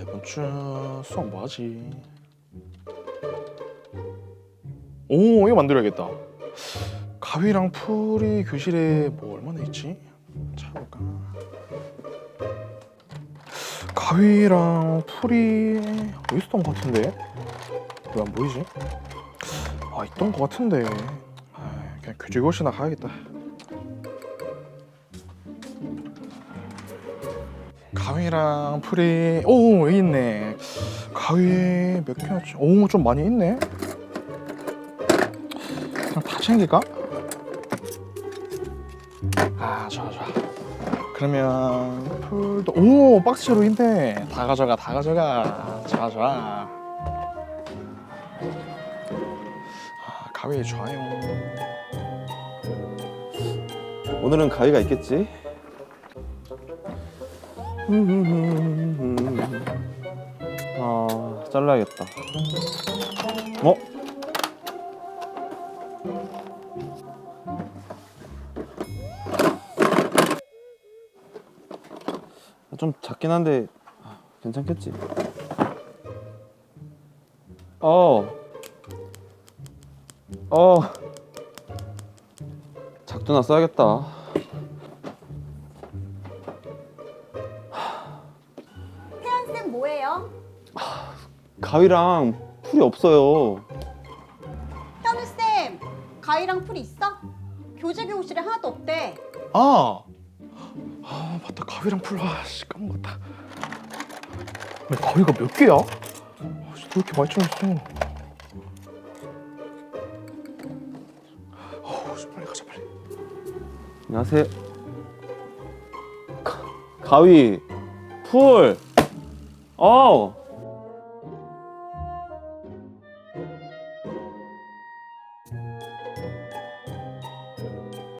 이번 주 수업 뭐 하지? 오 이거 만들어야겠다. 가위랑 풀이 교실에 뭐 얼마나 있지? 찾아볼까? 가위랑 풀이 어디 있었던 것 같은데? 왜 안 보이지? 아 있던 것 같은데. 아, 그냥 교직원이나 가야겠다. 가위랑 풀이 오 여기 있네. 가위 몇 개였지? 오좀 많이 있네. 그냥 다 챙길까? 아 좋아 좋아. 그러면 풀도 오 박스로 있네. 다 가져가 다 가져가. 좋아 좋아. 아, 가위 좋아요. 오늘은 가위가 있겠지? 아 잘라야겠다. 어? 좀 작긴 한데 아, 괜찮겠지? 어. 어. 작두나 써야겠다. 태연쌤 뭐해요? 가위랑 풀이 없어요. 현우 쌤 가위랑 풀 있어? 교재 교실에 하나도 없대 아, 아 맞다 가위랑 풀 아씨 까먹었다. 근데 가위가 몇 개야? 아, 씨, 왜 이렇게 많이 빨리 가자 빨리. 안녕하세요. 가, 가위, 풀. 어.